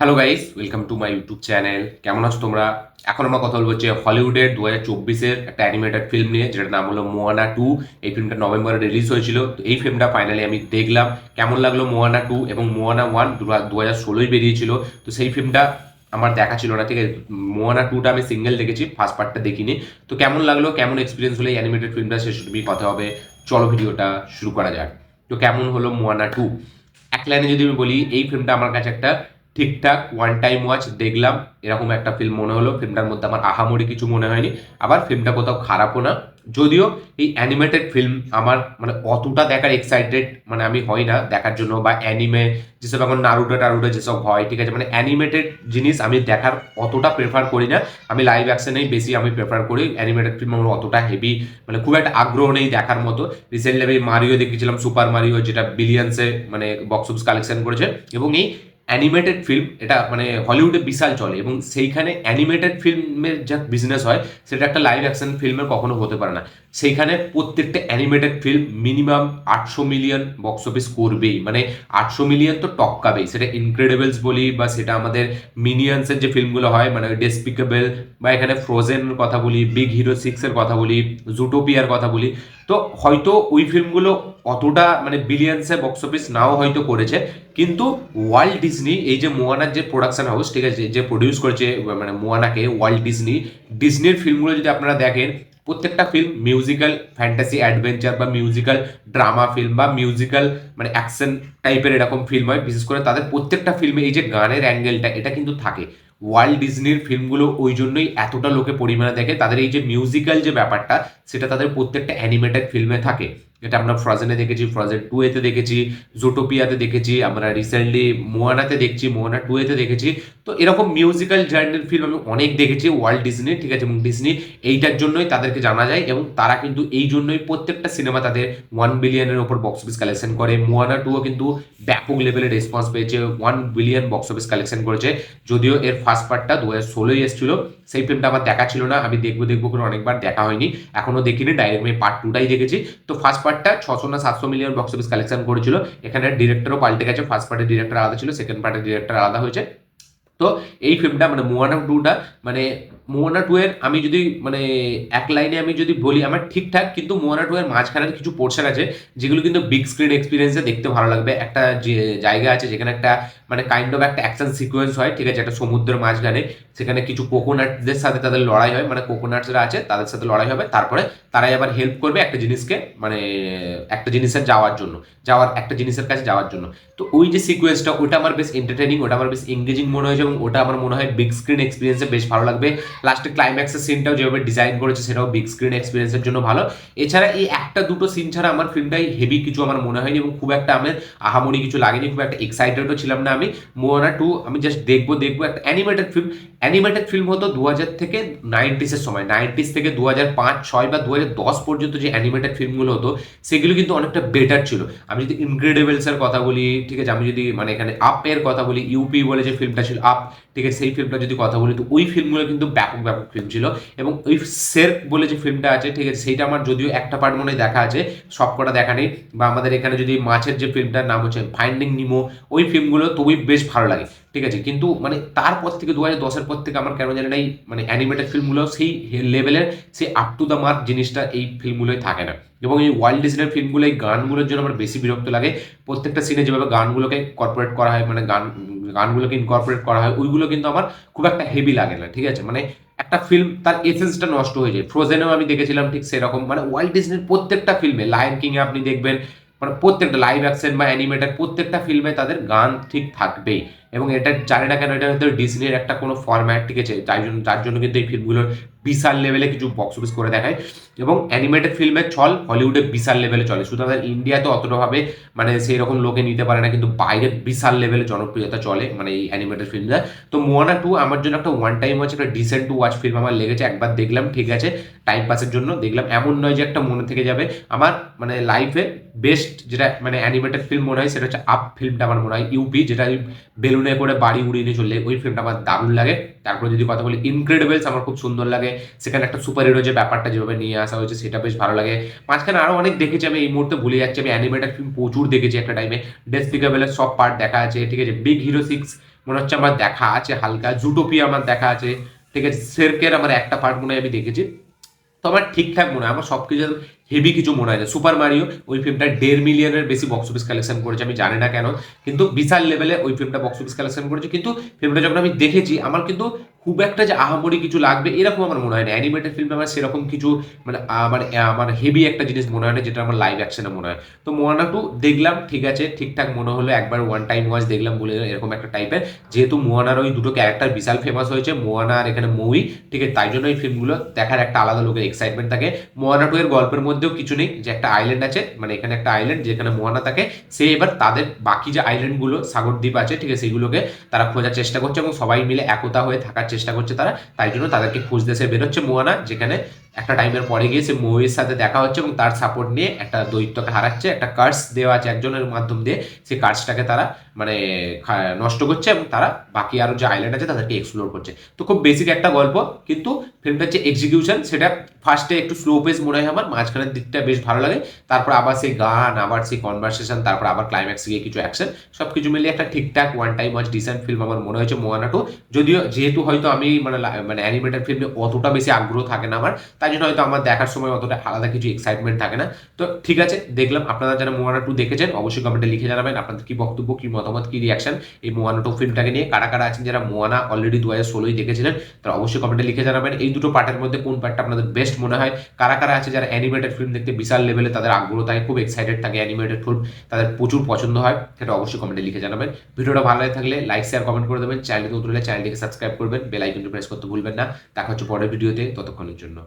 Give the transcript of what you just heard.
Hello guys welcome to my YouTube channel কেমন আছো তোমরা? এখন আমরা কথা বলব যে হলিউডের দু হাজার চব্বিশের একটা অ্যানিমেটেড ফিল্ম নিয়ে, যেটার নাম হলো মোয়ানা টু এই ফিল্মটা নভেম্বরে রিলিজ হয়েছিল। তো এই ফিল্মটা ফাইনালি আমি দেখলাম। কেমন লাগল মোয়ানা টু এবং মোয়ানা ওয়ান দু হাজার ষোলোই বেরিয়েছিল? তো সেই ফিল্মটা আমার দেখা ছিল না, ঠিক আছে? মোয়ানা টুটা আমি সিঙ্গেল দেখেছি ফার্স্ট পার্টটা দেখিনি। তো কেমন লাগল? কেমন এক্সপিরিয়েন্স হলো এই অ্যানিমেটেড ফিল্মটা সে সেসবই কথা হবে। চলো ভিডিওটা শুরু করা যাক। তো কেমন হলো মোয়ানা টু এক লাইনে যদি আমি বলি, এই ফিল্মটা আমার কাছে একটা ঠিকঠাক ওয়ান টাইম ওয়াচ দেখলাম, এরকম একটা ফিল্ম মনে হলো। ফিল্মটার মধ্যে আমার আহামরি কিছু মনে হয়নি। আবার ফিল্মটা কোথাও খারাপও না। যদিও এই অ্যানিমেটেড ফিল্ম আমার মানে অতটা দেখার এক্সাইটেড মানে আমি হই না দেখার জন্য, বা অ্যানিমে যেসব এখন নারুটো টারুটো যেসব হয়, ঠিক আছে? মানে অ্যানিমেটেড জিনিস আমি দেখার অতটা প্রেফার করি না। আমি লাইভ অ্যাকশনেই বেশি আমি প্রেফার করি। অ্যানিমেটেড ফিল্ম আমার অতটা হেভি মানে খুব একটা আগ্রহ নেই দেখার মতো। রিসেন্টলি আমি মারিও দেখেছিলাম সুপার মারিও যেটা বিলিয়ন্সে মানে বক্স অফিস কালেকশন করেছে। এবং এই অ্যানিমেটেড ফিল্ম এটা মানে হলিউডে বিশাল চলে এবং সেইখানে অ্যানিমেটেড ফিল্মের যা বিজনেস হয়, সেটা একটা লাইভ অ্যাকশন ফিল্মের কখনো হতে পারে না। সেইখানে প্রত্যেকটা অ্যানিমেটেড ফিল্ম মিনিমাম আটশো মিলিয়ন বক্স অফিস করবেই। মানে আটশো মিলিয়ন তো টপকাবেই। সেটা ইনক্রেডিবলস বলি বা সেটা আমাদের মিনিয়ন্সের যে ফিল্মগুলো হয় মানে ডেসপিকেবল বা এখানে ফ্রোজেন কথা বলি বিগ হিরো সিক্সের কথা বলি জুটোপিয়ার কথা বলি তো হয়তো ওই ফিল্মগুলো অতটা মানে বিলিয়ন্সে বক্স অফিস নাও হয়তো করেছে, কিন্তু ওয়ার্ল্ড ডিজনি এই যে মোয়ানার যে প্রোডাকশন হাউস ঠিক আছে, যে প্রডিউস করেছে মানে মোয়ানাকে ওয়ার্ল্ড ডিজনি ডিজনির ফিল্মগুলো যদি আপনারা দেখেন, প্রত্যেকটা ফিল্ম মিউজিক্যাল ফ্যান্টাসি অ্যাডভেঞ্চার বা মিউজিক্যাল ড্রামা ফিল্ম বা মিউজিক্যাল মানে অ্যাকশন টাইপের এরকম ফিল্ম হয়, বিশেষ করে তাদের প্রত্যেকটা ফিল্মে এই যে গানের অ্যাঙ্গেলটা এটা কিন্তু থাকে। ওয়ার্ল্ড ডিজনির ফিল্মগুলো ওই জন্যই এতটা লোকে পরিমাণে দেখে। তাদের এই যে মিউজিক্যাল যে ব্যাপারটা, সেটা তাদের প্রত্যেকটা অ্যানিমেটেড ফিল্মে থাকে। এটা আমরা ফ্রজেনে দেখেছি, ফ্রজেন টু এতে দেখেছি, জোটোপিয়াতে দেখেছি, আমরা রিসেন্টলি মোয়ানাতে দেখছি, মোয়ানা টু এতে দেখেছি। তো এরকম মিউজিক্যাল জার্নির ফিল্ম আমি অনেক দেখেছি ওয়ার্ল্ড ডিজনি ঠিক আছে, এবং ডিজনি এইটার জন্যই তাদেরকে জানা যায়, এবং তারা কিন্তু এই জন্যই প্রত্যেকটা সিনেমা তাদের ওয়ান বিলিয়নের ওপর বক্স অফিস কালেকশন করে। মোয়ানা টুও কিন্তু ব্যাপক লেভেলের রেসপন্স পেয়েছে one billion box office collection করেছে। যদিও এর ফার্স্ট পার্টটা দু হাজার ষোলোই এসেছিল, সেই ফিল্মটা আমার দেখা ছিল না, আমি দেখব দেখব করে অনেকবার দেখা হয়নি, এখনও দেখিনি ডাইরেক্ট আমি পার্ট টুটাই দেখেছি। তো ফার্স্ট পার্টটা ছশো না সাতশো মিলিয়ন বক্স অফিস কালেকশন করেছিল। এখানে ডিরেক্টরও পাল্টে গেছে ফার্স্ট পার্টের ডিরেক্টর আলাদা ছিল সেকেন্ড পার্টের ডিরেক্টর আলাদা হয়েছে। তো এই ফিল্মটা মানে মোয়ানা টুটা মানে মোয়ানা টু এর আমি যদি মানে এক লাইনে আমি যদি বলি, আমার ঠিকঠাক কিন্তু মোয়ানা টু এর মাঝখানের কিছু পোর্শন আছে, যেগুলো কিন্তু বিগ স্ক্রিন এক্সপিরিয়েন্সে দেখতে ভালো লাগবে। একটা যে জায়গা আছে যেখানে একটা মানে কাইন্ড অফ একটা অ্যাকশন সিকোয়েন্স হয়, ঠিক আছে? একটা সমুদ্রের মাঝখানে। সেখানে কিছু কোকোনাটদের সাথে তাদের লড়াই হয় মানে কোকোনাটসরা আছে তাদের সাথে লড়াই হবে। তারপরে তারাই আবার হেল্প করবে একটা জিনিসকে মানে একটা জিনিসের যাওয়ার জন্য, যাওয়ার একটা জিনিসের কাছে যাওয়ার জন্য। তো ওই যে সিকোয়েন্সটা ওটা আমার বেশ এন্টারটেনিং ওটা আমার বেশ এঙ্গেজিং মনে হয়েছে এবং ওটা আমার মনে হয় বিগ স্ক্রিন এক্সপিরিয়েন্সে বেশ ভালো লাগবে। লাস্টে ক্লাইম্যাক্সের সিনটাও যেভাবে ডিজাইন করেছে, সেটাও বিগ স্ক্রিন এক্সপিরিয়েন্সের জন্য ভালো। এছাড়া এই একটা দুটো সিন ছাড়া আমার ফিল্মটাই হেভি কিছু আমার মনে হয়নি এবং খুব একটা আমার আহামরি কিছু লাগেনি, খুব একটা এক্সাইটেডও ছিলাম না আমি। মোয়ানা টু আমি জাস্ট দেখব দেখব একটা অ্যানিমেটেড ফিল্ম অ্যানিমেটেড ফিল্ম হতো দু হাজার থেকে নাইনটিসের সময়। নাইনটিস থেকে দু হাজার পাঁচ, ছয় বা দু হাজার দশ পর্যন্ত যে অ্যানিমেটেড ফিল্মগুলো হতো, সেগুলো কিন্তু অনেকটা বেটার ছিল। আমি যদি ইনক্রেডিবলসের কথা বলি, ঠিক আছে, আমি যদি মানে এখানে আপের কথা বলি ইউপি বলে যে ফিল্মটা ছিল আপ ঠিক আছে, সেই ফিল্মটা যদি কথা বলি, তো ওই ফিল্মগুলো কিন্তু ব্যাপক ব্যাপক ফিল্ম ছিল। এবং ওই সের বলে যে ফিল্মটা আছে, ঠিক আছে, সেইটা আমার যদিও একটা পার্ট মনে দেখা আছে, সবকটা দেখা নেই। বা আমাদের এখানে যদি মাছের যে ফিল্মটার নাম হচ্ছে ফাইন্ডিং নিমো ওই ফিল্মগুলো তবুই বেশ ভালো লাগে। ঠিক আছে? কিন্তু মানে তারপর থেকে দু হাজার দশের পর থেকে আমার কেন জানি না মানে অ্যানিমেটেড ফিল্মগুলো সেই লেভেলের সেই আপ টু দ্য মার্ক জিনিসটা এই ফিল্মগুলোই থাকে না। এবং এই ওয়ার্ল্ড ডিজনের ফিল্মগুলো এই গানগুলোর জন্য আমার বেশি বিরক্ত লাগে। প্রত্যেকটা সিনে যেভাবে গানগুলোকে কর্পোরেট করা হয় মানে গান, গানগুলোকে ইনকর্পোরেট করা হয়, ওইগুলো কিন্তু আমার খুব একটা হেভি লাগে না, ঠিক আছে? মানে একটা ফিল্ম তার এসেন্সটা নষ্ট হয়ে যায়। ফ্রোজেনেও আমি দেখেছিলাম ঠিক সেরকম। মানে ওয়ার্ল্ড ডিজনির প্রত্যেকটা ফিল্মে লায়ন কিংয়ে আপনি দেখবেন মানে প্রত্যেকটা লাইভ অ্যাকশন বা অ্যানিমেটেড প্রত্যেকটা ফিল্মে তাদের গান ঠিক থাকবেই। এবং এটা জানি না কেন, এটা হয়তো একটা কোনো ফরম্যাট ঠিক আছে যার জন্য যার জন্য কিন্তু এই ফিল্মগুলোর বিশাল লেভেলে কিছু বক্স অফিস করে দেখায়। এবং অ্যানিমেটেড ফিল্মের চল হলিউডে বিশাল লেভেলে চলে। শুধু ইন্ডিয়াতে অতটাভাবে মানে সেই রকম লোকে নিতে পারে না, কিন্তু বাইরে বিশাল লেভেলে জনপ্রিয়তা চলে মানে এই অ্যানিমেটেড ফিল্মটা তো মোয়ানা টু আমার জন্য একটা ওয়ান টাইম আছে একটা ডিসেন্ট টু ওয়াচ ফিল্ম আমার লেগেছে, একবার দেখলাম, ঠিক আছে টাইম পাসের জন্য, দেখলাম। এমন নয় যে একটা মনে থেকে যাবে। আমার মানে লাইফে বেস্ট যেটা মানে অ্যানিমেটেড ফিল্ম মনে হয়, সেটা হচ্ছে আপ ফিল্মটা আমার মনে হয় ইউপি যেটা বেলুনে করে বাড়ি উড়িয়ে নিয়ে চললে ওই ফিল্মটা আমার দারুণ লাগে। তারপরে যদি কথা বলি ইনক্রেডিবলস আমার খুব সুন্দর লাগে। সেখানে একটা সুপার হিরো যে ব্যাপারটা যেভাবে নিয়ে আসা হয়েছে, সেটা বেশ ভালো লাগে। মাঝখানে আরও অনেক দেখেছি আমি, এই মুহূর্তে ভুলে যাচ্ছি, আমি অ্যানিমেটেড ফিল্ম প্রচুর দেখেছি একটা টাইমে ডেসপিকেবলের সব পার্ট দেখা আছে, ঠিক আছে? বিগ হিরো সিক্স মনে হচ্ছে আমার দেখা আছে, হালকা। জুটোপিয়া আমার দেখা আছে, ঠিক আছে? সেরকের আমার একটা পার্ট মনে হয় আমি দেখেছি। তো আমার ঠিকঠাক মনে হয়। আমার সব কিছু হেভি কিছু মনে হয় না সুপার মারিও ওই ফিল্মটা দেড় মিলিয়নের বেশি বক্স অফিস কালেকশন করেছে, আমি জানি না কেন। কিন্তু বিশাল লেভেলে ওই ফিল্মটা বক্স অফিস কালেকশন করেছে। কিন্তু ফিল্মটা যখন আমি দেখেছি, আমার কিন্তু খুব একটা যে আহামরি কিছু লাগবে, এরকম আমার মনে হয় না। অ্যানিমেটেড ফিল্মে আমার সেরকম কিছু মানে আমার আমার হেভি একটা জিনিস মনে হয় না, যেটা আমার লাইভ অ্যাকশনে মনে হয়। তো মোয়ানা টু দেখলাম, ঠিক আছে, ঠিকঠাক মনে হলো, একবার ওয়ান টাইম ওয়াচ দেখলাম বলে এরকম একটা টাইপের যেহেতু মোয়ানার ওই দুটো ক্যারেক্টার বিশাল ফেমাস হয়েছে মোয়ানা আর এখানে মুভি ঠিক আছে, তাই জন্য এই ফিল্মগুলো দেখার একটা আলাদা লোকের এক্সাইটমেন্ট থাকে। মোয়ানা টু এর গল্পের মধ্যেও কিছু নেই, যে একটা আইল্যান্ড আছে মানে এখানে একটা আইল্যান্ড যেখানে মোয়ানা থাকে, সে এবার তাদের বাকি যে আইল্যান্ডগুলো সাগরদ্বীপ আছে, ঠিক আছে, সেগুলোকে তারা খোঁজার চেষ্টা করছে এবং সবাই মিলে একতা হয়ে থাকার চেষ্টা করছে তারা তাই জন্য তাদেরকে খুঁজতে সে বেরোচ্ছে মোয়ানা যেখানে একটা টাইমের পরে গিয়ে সে মৌয়ের সাথে দেখা হচ্ছে এবং তার সাপোর্ট নিয়ে একটা দৈত্যকে হারাচ্ছে, একটা কার্স দেওয়া আছে একজনের মাধ্যম দিয়ে। সে কার্সটাকে তারা মানে নষ্ট করছে এবং তারা বাকি আরও যে আইল্যান্ড আছে তাদেরকে এক্সপ্লোর করছে। তো খুব বেসিক একটা গল্প, কিন্তু ফিল্মটার যে এক্সিকিউশন সেটা ফার্স্টে একটু স্লো পেস মনে হয় আমার, মাঝখানের দিকটা বেশ ভালো লাগে। তারপর আবার সেই গান, আবার সেই কনভারসেশন তারপর আবার ক্লাইম্যাক্স গিয়ে কিছু অ্যাকশন সব কিছু মিলিয়ে একটা ঠিকঠাক one time watch decent film আমার মনে হয়েছে মোয়ানা টু যদিও যেহেতু হয়তো আমি মানে মানে অ্যানিমেটেড ফিল্মে অতটা বেশি আগ্রহ থাকে না আমার তাই জন্য হয়তো আমার দেখার সময় অতটা আলাদা কিছু এক্সাইটমেন্ট থাকে না। তো ঠিক আছে, দেখলাম আপনারা যারা মোয়ানা টু দেখেছেন, অবশ্যই কমেন্টে লিখে জানাবেন আপনাদের কি বক্তব্য, কি মতামত, কি রিয়াকশন এই মোয়ানা টু ফিল্মটাকে নিয়ে। কারা কারা আছেন যারা মোয়ানা অলরেডি দু হাজার ষোলোই দেখেছিলেন, তারা অবশ্যই কমেন্টে লিখে জানাবেন। এই দুটো পার্টের মধ্যে কোন পার্টটা আপনাদের বেস্ট মনে হয়? কারা কারা আছে যারা অ্যানিমেটেড ফিল্ম দেখতে বিশাল লেভেলে তাদের আগ্রহ থাকে, খুব এক্সাইটেড থাকে অ্যানিমেটেড ফিল্ম তাদের প্রচুর পছন্দ হয়, সেটা অবশ্যই কমেন্টে লিখে জানাবেন। ভিডিওটা ভালো লাগে থাকলে লাইক শেয়ার কমেন্ট করে দেবেন। চ্যানেলটি নতুন হলে চ্যানেলটিকে সাবস্ক্রাইব করবেন। বেল আইকনটি প্রেস করতে ভুলবেন না। দেখা হচ্ছে পরের ভিডিওতে, ততক্ষণের জন্য।